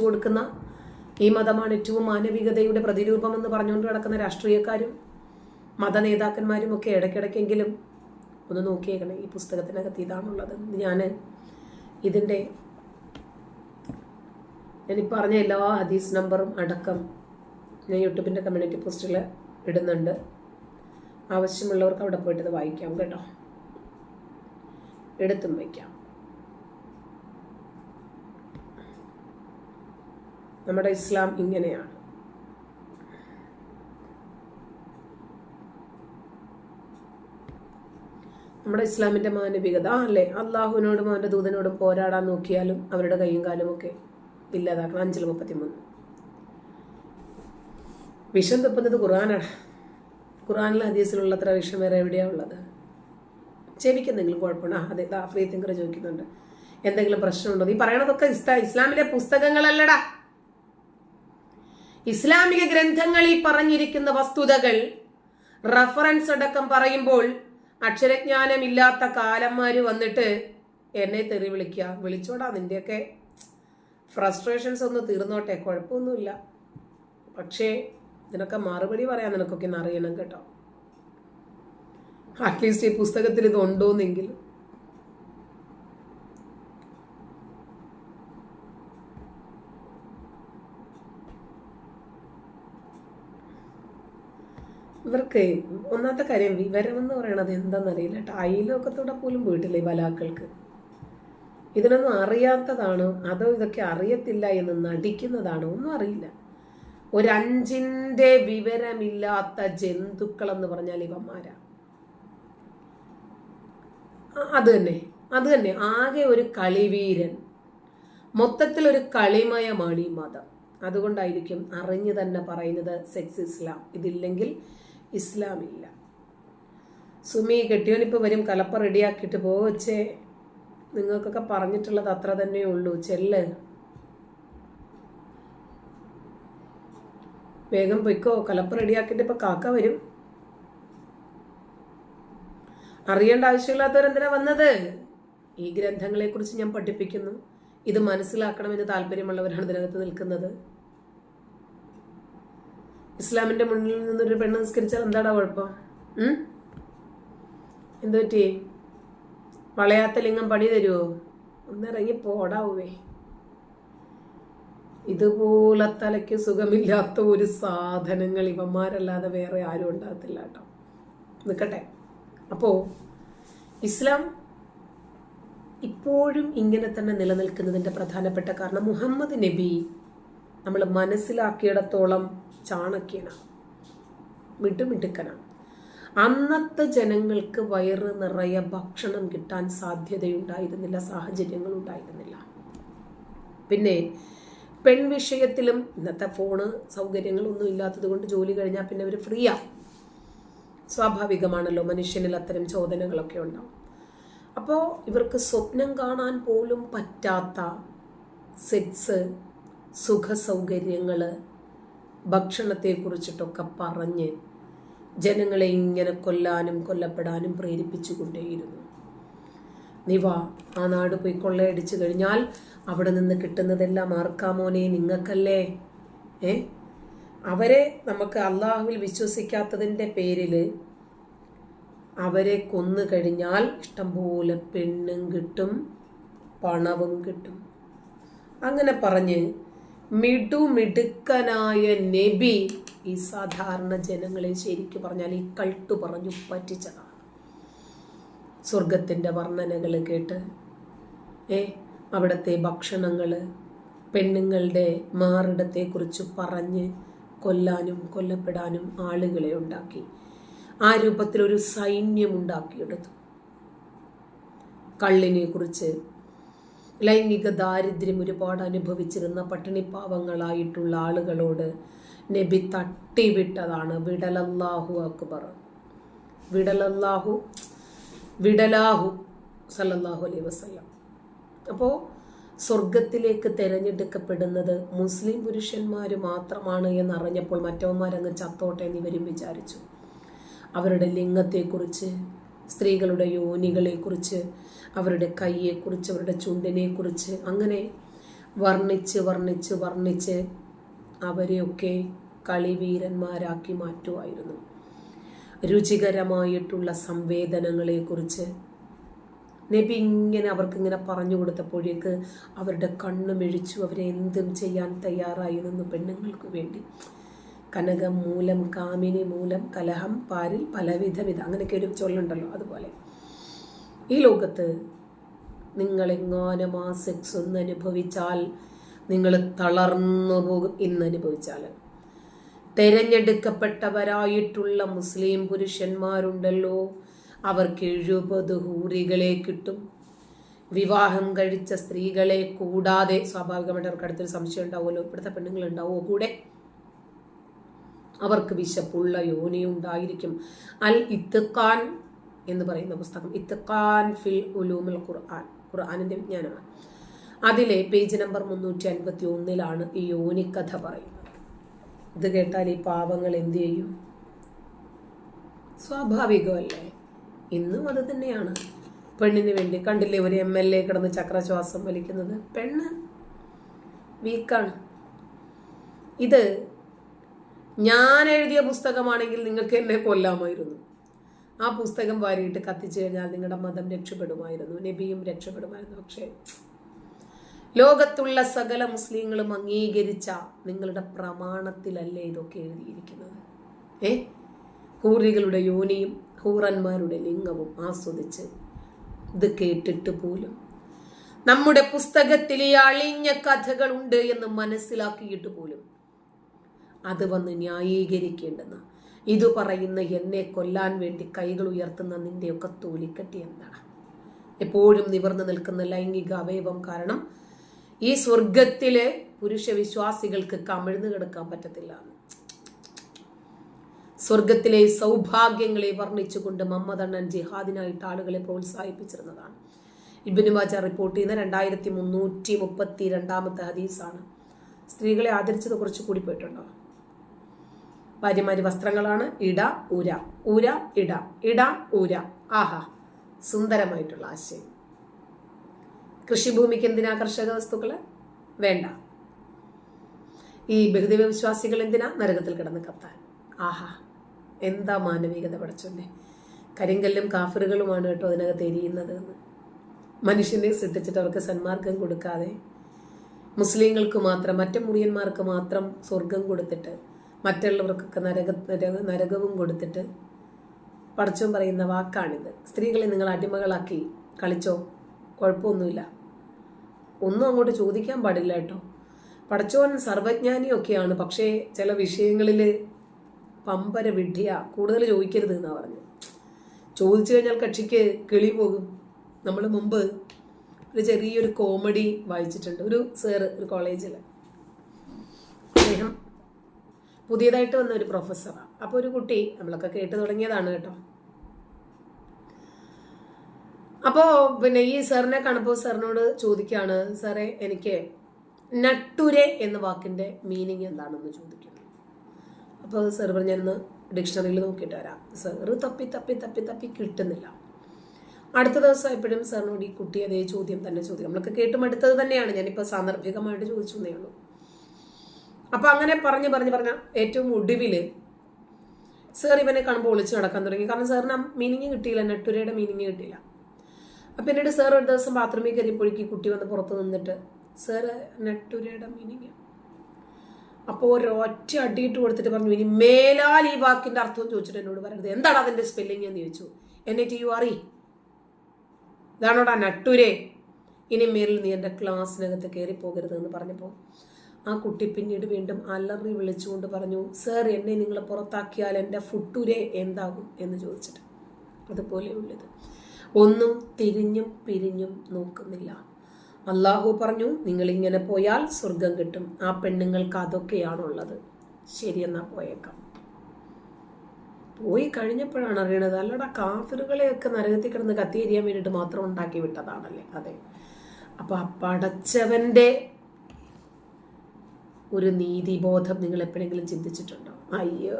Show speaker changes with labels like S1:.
S1: കൊടുക്കുന്ന ഈ മതമാണ് ഏറ്റവും മാനവികതയുടെ പ്രതിരൂപമെന്ന് പറഞ്ഞുകൊണ്ട് നടക്കുന്ന രാഷ്ട്രീയക്കാരും മത നേതാക്കന്മാരും ഒക്കെ ഇടയ്ക്കിടയ്ക്കെങ്കിലും ഒന്ന് നോക്കിയേക്കണേ. ഈ പുസ്തകത്തിനകത്ത് ഇതാണുള്ളത്. ഞാൻ ഇതിന്റെ ഞാനീ പറഞ്ഞ എല്ലാ ഹദീസ് നമ്പറും അടക്കം ഞാൻ യൂട്യൂബിന്റെ കമ്മ്യൂണിറ്റി പോസ്റ്റിൽ ഇടുന്നുണ്ട്. ആവശ്യമുള്ളവർക്ക് അവിടെ പോയിട്ട് ഇത് വായിക്കാം കേട്ടോ. എടുത്തും വയ്ക്കാം. നമ്മുടെ ഇസ്ലാം ഇങ്ങനെയാണ്. നമ്മുടെ ഇസ്ലാമിന്റെ മാനവികത അല്ലേ? അള്ളാഹുവിനോടും അവന്റെ ദൂതനോടും പോരാടാൻ നോക്കിയാലും അവരുടെ കൈയും കാലും ഒക്കെ ഇല്ലാതാക്കണം. അഞ്ചിൽ മുപ്പത്തിമൂന്ന്. വിഷം തപ്പുന്നത് ഖുർആനാണ്. ഖുർആനിലെ ഹദീസിലുള്ള അത്ര വിഷം വേറെ എവിടെയാ ഉള്ളത്? ചെവിക്ക് എന്തെങ്കിലും കുഴപ്പമുണ്ടോ അതെ ആഫ്രീ തിങ്കർ ചോദിക്കുന്നുണ്ട്. എന്തെങ്കിലും പ്രശ്നമുണ്ടോ? നീ പറയണതൊക്കെ ഇസ്ലാമിലെ പുസ്തകങ്ങളല്ലടാ. ഇസ്ലാമിക ഗ്രന്ഥങ്ങളിൽ പറഞ്ഞിരിക്കുന്ന വസ്തുതകൾ റഫറൻസ് അടക്കം പറയുമ്പോൾ അക്ഷരജ്ഞാനമില്ലാത്ത കാലന്മാർ വന്നിട്ട് എന്നെ തെറി വിളിക്കുക വിളിച്ചോടാ നിന്റെയൊക്കെ. ഫ്രസ്ട്രേഷൻസ് ഒന്ന് തീർന്നോട്ടെ. കുഴപ്പമൊന്നുമില്ല. പക്ഷേ ഇതിനൊക്കെ മറുപടി പറയാൻ നിനക്കൊക്കെ അറിയണം കേട്ടോ. അറ്റ്ലീസ്റ്റ് ഈ പുസ്തകത്തിൽ ഇത് ഇവർക്ക് ഒന്നാമത്തെ കാര്യം വിവരം എന്ന് പറയണത് എന്താണെന്നറിയില്ല കേട്ടോ. അയലോക്കത്തോടെ പോലും പോയിട്ടില്ല ഈ ബലാക്കൾക്ക്. ഇതിനൊന്നും അറിയാത്തതാണോ? അതോ ഇതൊക്കെ അറിയത്തില്ല എന്ന് നടിക്കുന്നതാണോ? ഒന്നും അറിയില്ല. ഒരഞ്ചിന്റെ വിവരമില്ലാത്ത ജന്തുക്കൾ എന്ന് പറഞ്ഞാൽ ഇവന്മാരാ. അത് തന്നെ. അത് തന്നെ. ആകെ ഒരു കളിവീരൻ. മൊത്തത്തിൽ ഒരു കളിമയമാണ് ഈ മതം. അതുകൊണ്ടായിരിക്കും അറിഞ്ഞു തന്നെ പറയുന്നത് സെക്സ് ഇസ്ലാം. ഇതില്ലെങ്കിൽ ഇസ്ലാം ഇല്ല സുമി കെട്ടിയോനിപ്പോൾ വരും കലപ്പ റെഡിയാക്കിയിട്ട് പോവച്ചേ നിങ്ങൾക്കൊക്കെ പറഞ്ഞിട്ടുള്ളത് അത്ര തന്നെ ഉള്ളൂ. ചെല്ല്. വേഗം പൊയ്ക്കോ. കലപ്പ റെഡിയാക്കിയിട്ട് ഇപ്പൊ കാക്ക വരും. അറിയേണ്ട ആവശ്യമില്ലാത്തവരെന്തിനാ വന്നത്? ഈ ഗ്രന്ഥങ്ങളെക്കുറിച്ച് ഞാൻ പഠിപ്പിക്കുന്നു. ഇത് മനസ്സിലാക്കണമെന്ന് താല്പര്യമുള്ളവരാണ് ഇതിനകത്ത് നിൽക്കുന്നത്. ഇസ്ലാമിന്റെ മുന്നിൽ നിന്നൊരു പെണ്ണ് നിസ്കരിച്ചാൽ എന്താടാ കുഴപ്പം? എന്ത് പറ്റി? വളയാത്ത ലിംഗം പണി തരുമോ ഒന്നിറങ്ങി പോടാവേ. ഇതുപോലെ തലയ്ക്ക് സുഖമില്ലാത്ത ഒരു സാധനങ്ങൾ ഇവന്മാരല്ലാതെ വേറെ ആരും ഉണ്ടാകത്തില്ല കേട്ടോ. നിൽക്കട്ടെ അപ്പോ ഇസ്ലാം ഇപ്പോഴും ഇങ്ങനെ തന്നെ നിലനിൽക്കുന്നതിന്റെ പ്രധാനപ്പെട്ട കാരണം മുഹമ്മദ് നബി നമ്മൾ മനസ്സിലാക്കിയിടത്തോളം ചാണക്യനാണ് മിടുമിടുക്കനാണ് അന്നത്തെ ജനങ്ങൾക്ക് വയറ് നിറയെ ഭക്ഷണം കിട്ടാൻ സാധ്യതയുണ്ടായിരുന്നില്ല സാഹചര്യങ്ങൾ ഉണ്ടായിരുന്നില്ല പിന്നെ പെൺ വിഷയത്തിലും ഇന്നത്തെ ഫോണ് സൗകര്യങ്ങളൊന്നും ഇല്ലാത്തത് കൊണ്ട് ജോലി കഴിഞ്ഞാൽ പിന്നെ അവർ ഫ്രീയാ. സ്വാഭാവികമാണല്ലോ മനുഷ്യനിൽ അത്തരം ചോദനകളൊക്കെ ഉണ്ടാവും. അപ്പോൾ ഇവർക്ക് സ്വപ്നം കാണാൻ പോലും പറ്റാത്ത സെക്സ് സുഖ സൗകര്യങ്ങൾ ഭക്ഷണത്തെക്കുറിച്ചിട്ടൊക്കെ പറഞ്ഞ് ജനങ്ങളെ ഇങ്ങനെ കൊല്ലാനും കൊല്ലപ്പെടാനും പ്രേരിപ്പിച്ചുകൊണ്ടേയിരുന്നു. നീ വാ ആ നാട് പോയി കൊള്ളയടിച്ചു കഴിഞ്ഞാൽ അവിടെ നിന്ന് കിട്ടുന്നതെല്ലാം ആർക്കാമോനെ നിങ്ങൾക്കല്ലേ? ഏ? അവരെ നമുക്ക് അള്ളാഹുവിൽ വിശ്വസിക്കാത്തതിന്റെ പേരിൽ അവരെ കൊന്നു കഴിഞ്ഞാൽ ഇഷ്ടംപോലെ പെണ്ണും കിട്ടും പണവും കിട്ടും. അങ്ങനെ പറഞ്ഞ് മിടുമിടുക്കനായ നബി ഈ സാധാരണ ജനങ്ങളെ ശരിക്കു പറഞ്ഞാൽ ഈ കൾട്ട് പറഞ്ഞു പറ്റിച്ചതാണ്. സ്വർഗത്തിന്റെ വർണനകൾ കേട്ട് ഏ അവിടുത്തെ ഭക്ഷണങ്ങൾ പെണ്ണുങ്ങളുടെ മാറിടത്തെക്കുറിച്ച് പറഞ്ഞ് കൊല്ലാനും കൊല്ലപ്പെടാനും ആളുകളെ ഉണ്ടാക്കി. ആ രൂപത്തിൽ ഒരു സൈന്യം ഉണ്ടാക്കിയെടുത്തു കള്ളിനെ കുറിച്ച് ലൈംഗിക ദാരിദ്ര്യം ഒരുപാട് അനുഭവിച്ചിരുന്ന പട്ടിണിപ്പാവങ്ങളായിട്ടുള്ള ആളുകളോട് നബി തട്ടിവിട്ടതാണ്. വിടലല്ലാഹു അക്ബർ. വിടലല്ലാഹു വിടലാഹു സല്ലല്ലാഹു അലൈ വസല്ലം. അപ്പോൾ സ്വർഗത്തിലേക്ക് തിരഞ്ഞെടുക്കപ്പെടുന്നത് മുസ്ലിം പുരുഷന്മാർ മാത്രമാണ് എന്നറിഞ്ഞപ്പോൾ മറ്റവന്മാരങ്ങ് ചത്തോട്ടെ എന്ന് ഇവരും വിചാരിച്ചു. അവരുടെ ലിംഗത്തെക്കുറിച്ച് സ്ത്രീകളുടെ യോനികളെക്കുറിച്ച് അവരുടെ കൈയെക്കുറിച്ച് അവരുടെ ചുണ്ടിനെക്കുറിച്ച് അങ്ങനെ വർണിച്ച് വർണിച്ച് വർണിച്ച് അവരെയൊക്കെ കളിവീരന്മാരാക്കി മാറ്റുമായിരുന്നു രുചികരമായിട്ടുള്ള സംവേദനങ്ങളെക്കുറിച്ച് നബി ഇങ്ങനെ അവർക്കിങ്ങനെ പറഞ്ഞു കൊടുത്തപ്പോഴേക്ക് അവരുടെ കണ്ണു മെഴിച്ചു അവരെ എന്തും ചെയ്യാൻ തയ്യാറായി നിന്ന് പെണ്ണുങ്ങൾക്ക് വേണ്ടി. കനകം മൂലം കാമിനി മൂലം കലഹം പാരിൽ പലവിധ വിധ. അങ്ങനെയൊക്കെ ഒരു ചൊല്ലുണ്ടല്ലോ അതുപോലെ. ഈ ലോകത്ത് നിങ്ങൾ എങ്ങാനും ആ സെക്സ് ഒന്ന് അനുഭവിച്ചാൽ നിങ്ങൾ തളർന്നു പോകും ഇന്ന് അനുഭവിച്ചാൽ. തെരഞ്ഞെടുക്കപ്പെട്ടവരായിട്ടുള്ള മുസ്ലിം പുരുഷന്മാരുണ്ടല്ലോ അവർക്ക് എഴുപത് ഹൂറികളെ കിട്ടും. വിവാഹം കഴിച്ച സ്ത്രീകളെ കൂടാതെ സ്വാഭാവികമായിട്ട് അവർക്ക് അടുത്തൊരു സംശയം ഉണ്ടാവുമല്ലോ. ഇവിടുത്തെ പെണ്ണുങ്ങൾ ഉണ്ടാവുമോ കൂടെ. അവർക്ക് വിശപ്പുള്ള യോനി ഉണ്ടായിരിക്കും അൽ ഇത്തഖാൻ എന്ന് പറയുന്ന പുസ്തകം. ഇത്തഖാൻ ഫിൽ ഉലൂമുൽ ഖുർആൻ. ഖുർആാനിന്റെ വിജ്ഞാനമാണ്. അതിലെ പേജ് നമ്പർ മുന്നൂറ്റി അൻപത്തി ഒന്നിലാണ് ഈ യോനിക്കഥ പറയുന്നത്. ഇത് കേട്ടാൽ ഈ പാവങ്ങൾ എന്തു ചെയ്യും? സ്വാഭാവികമല്ലേ? ഇന്നും അത് തന്നെയാണ്. പെണ്ണിന് വേണ്ടി കണ്ടില്ലേ ഒരു എം എൽ എ കിടന്ന് ചക്രശ്വാസം വലിക്കുന്നത്? പെണ്ണ്. വീക്കാണ്. ഇത് ഞാൻ എഴുതിയ പുസ്തകമാണെങ്കിൽ നിങ്ങൾക്ക് എന്നെ കൊല്ലാമായിരുന്നു. ആ പുസ്തകം വാരിയിട്ട് കത്തിച്ചു കഴിഞ്ഞാൽ നിങ്ങളുടെ മതം രക്ഷപ്പെടുമായിരുന്നു നബിയും രക്ഷപ്പെടുമായിരുന്നു. പക്ഷേ ലോകത്തുള്ള സകല മുസ്ലിങ്ങളും അംഗീകരിച്ച നിങ്ങളുടെ പ്രമാണത്തിലല്ലേ ഇതൊക്കെ എഴുതിയിരിക്കുന്നത്? ഏ? ഹൂറികളുടെ യോനിയും ഹൂറന്മാരുടെ ലിംഗവും ആസ്വദിച്ച് ഇത് കേട്ടിട്ട് പോലും നമ്മുടെ പുസ്തകത്തിൽ ഈ അളിഞ്ഞ കഥകളുണ്ട് എന്ന് മനസ്സിലാക്കിയിട്ട് പോലും അത് വന്ന് ന്യായീകരിക്കേണ്ടെന്ന്. ഇത് പറയുന്ന എന്നെ കൊല്ലാൻ വേണ്ടി കൈകൾ ഉയർത്തുന്ന നിന്റെയൊക്കെ തോലിക്കട്ടി എന്താണ് എപ്പോഴും നിവർന്നു നിൽക്കുന്ന ലൈംഗിക അവയവം കാരണം ഈ സ്വർഗത്തിലെ പുരുഷ വിശ്വാസികൾക്ക് കമിഴ്ന്നു കിടക്കാൻ പറ്റത്തില്ല. സ്വർഗത്തിലെ സൗഭാഗ്യങ്ങളെ വർണിച്ചുകൊണ്ട് മമ്മദണ്ണൻ ജിഹാദിനായിട്ട് ആളുകളെ പ്രോത്സാഹിപ്പിച്ചിരുന്നതാണ്. ഇബിനു മാജ റിപ്പോർട്ട് ചെയ്യുന്ന രണ്ടായിരത്തി മുന്നൂറ്റി മുപ്പത്തി രണ്ടാമത്തെ ഹദീസാണ്. സ്ത്രീകളെ ആദരിച്ചത് കുറച്ച് കൂടി പോയിട്ടുണ്ടോ? ഭാര്യമാര് വസ്ത്രങ്ങളാണ്. ഇട ഉര. ഉര ഇട. ഇട ഉര. ആഹാ സുന്ദരമായിട്ടുള്ള ആശയം. കൃഷിഭൂമിക്ക് എന്തിനാ കർഷക വസ്തുക്കൾ? വേണ്ട. ഈ ബഹുദൈവ വിശ്വാസികൾ എന്തിനാ നരകത്തിൽ കിടന്ന് കത്താൻ? ആഹാ എന്താ മാനവികത പഠിച്ചോന്നെ കരിങ്കല്ലും കാഫറുകളുമാണ് കേട്ടോ അതിനകത്ത് എരിയുന്നത് എന്ന്. മനുഷ്യനെ സൃഷ്ടിച്ചിട്ട് അവർക്ക് സന്മാർഗം കൊടുക്കാതെ മുസ്ലിങ്ങൾക്ക് മാത്രം മറ്റു മുറിയന്മാർക്ക് മാത്രം സ്വർഗം കൊടുത്തിട്ട് മറ്റുള്ളവർക്കൊക്കെ നരക നരക- നരകവും കൊടുത്തിട്ട് പടച്ചോൻ പറയുന്ന വാക്കാണിത്. സ്ത്രീകളെ നിങ്ങൾ അടിമകളാക്കി കളിച്ചോ? കുഴപ്പമൊന്നുമില്ല. ഒന്നും അങ്ങോട്ട് ചോദിക്കാൻ പാടില്ല കേട്ടോ. പടച്ചോൻ സർവജ്ഞാനിയൊക്കെയാണ്. പക്ഷേ ചില വിഷയങ്ങളിൽ പമ്പര വിഡ്ഢിയ. കൂടുതൽ ചോദിക്കരുത് എന്നാണ് പറഞ്ഞു. ചോദിച്ചു കഴിഞ്ഞാൽ കക്ഷിക്ക് കിളി പോകും. നമ്മൾ മുമ്പ് ഒരു ചെറിയൊരു കോമഡി വായിച്ചിട്ടുണ്ട്. ഒരു സാറ് ഒരു കോളേജിൽ അദ്ദേഹം പുതിയതായിട്ട് വന്ന ഒരു പ്രൊഫസറാണ് അപ്പോൾ ഒരു കുട്ടി നമ്മളൊക്കെ കേട്ട് തുടങ്ങിയതാണ് കേട്ടോ. അപ്പോൾ പിന്നെ ഈ സാറിനെ കാണുമ്പോൾ സാറിനോട് ചോദിക്കുകയാണ് സാറേ എനിക്ക് നട്ടുരെ എന്ന വാക്കിന്റെ മീനിങ് എന്താണെന്ന് ചോദിക്കുന്നു. അപ്പോൾ സാർ പറഞ്ഞൊന്ന് ഡിക്ഷണറിയിൽ നോക്കിയിട്ട് വരാം. സാറ് തപ്പി തപ്പി തപ്പി തപ്പി കിട്ടുന്നില്ല. അടുത്ത ദിവസം എപ്പോഴും സാറിനോട് ഈ കുട്ടി അതേ ചോദ്യം തന്നെ ചോദിക്കും. നമ്മളൊക്കെ കേട്ടും അടുത്തത് തന്നെയാണ്. ഞാനിപ്പോൾ സാന്ദർഭികമായിട്ട് ചോദിച്ചു എന്നേ ഉള്ളൂ. അപ്പൊ അങ്ങനെ പറഞ്ഞ് പറഞ്ഞ് പറഞ്ഞ ഏറ്റവും ഒടുവിൽ സാർ ഇവനെ കാണുമ്പോൾ ഒളിച്ചു നടക്കാൻ തുടങ്ങി. കാരണം സാറിന് മീനിങ് കിട്ടിയില്ല നെട്ടുരയുടെ മീനിങ് കിട്ടിയില്ല. അപ്പൊ പിന്നീട് സാർ ഒരു ദിവസം ബാത്റൂമിൽ കയറിയപ്പോഴേക്ക് കുട്ടി വന്ന് പുറത്ത് നിന്നിട്ട് സാർ നെട്ടുരയുടെ മീനിങ് അപ്പോൾ ഒരൊറ്റ അടിയിട്ട് കൊടുത്തിട്ട് പറഞ്ഞു ഇനി മേലാൽ ഈ വാക്കിന്റെ അർത്ഥം ചോദിച്ചിട്ട് എന്നോട് പറയരുത് എന്താണ് അതിന്റെ സ്പെല്ലിംഗ് എന്ന് ചോദിച്ചു. എൻ എ ടി യു അറി ഇതാണോടാ നട്ടുരേ? ഇനി മേലിൽ നീ എന്റെ ക്ലാസ്സിനകത്ത് കയറി പോകരുത് എന്ന് പറഞ്ഞപ്പോൾ ആ കുട്ടി പിന്നീട് വീണ്ടും അലറി വിളിച്ചുകൊണ്ട് പറഞ്ഞു സർ എന്നെ നിങ്ങൾ പുറത്താക്കിയാൽ എന്റെ ഫുട്ടുരെ എന്താകും? എന്ന് ചോദിച്ചിട്ട് അതുപോലെയുള്ളത്. ഒന്നും തിരിഞ്ഞും പിരിഞ്ഞും നോക്കുന്നില്ല. അള്ളാഹു പറഞ്ഞു നിങ്ങൾ ഇങ്ങനെ പോയാൽ സ്വർഗം കിട്ടും. ആ പെണ്ണുങ്ങൾക്ക് അതൊക്കെയാണുള്ളത്. ശരിയെന്നാ പോയേക്കാം. പോയി കഴിഞ്ഞപ്പോഴാണ് അറിയണത് അല്ലടാ കാഫിറുകളെയൊക്കെ നരകത്തിൽ കിടന്ന് കത്തിയെരിയാൻ വേണ്ടിയിട്ട് മാത്രം ഉണ്ടാക്കി വിട്ടതാണല്ലേ? അതെ. അപ്പൊ ആ ഒരു നീതിബോധം നിങ്ങൾ എപ്പോഴെങ്കിലും ചിന്തിച്ചിട്ടുണ്ടോ? അയ്യോ.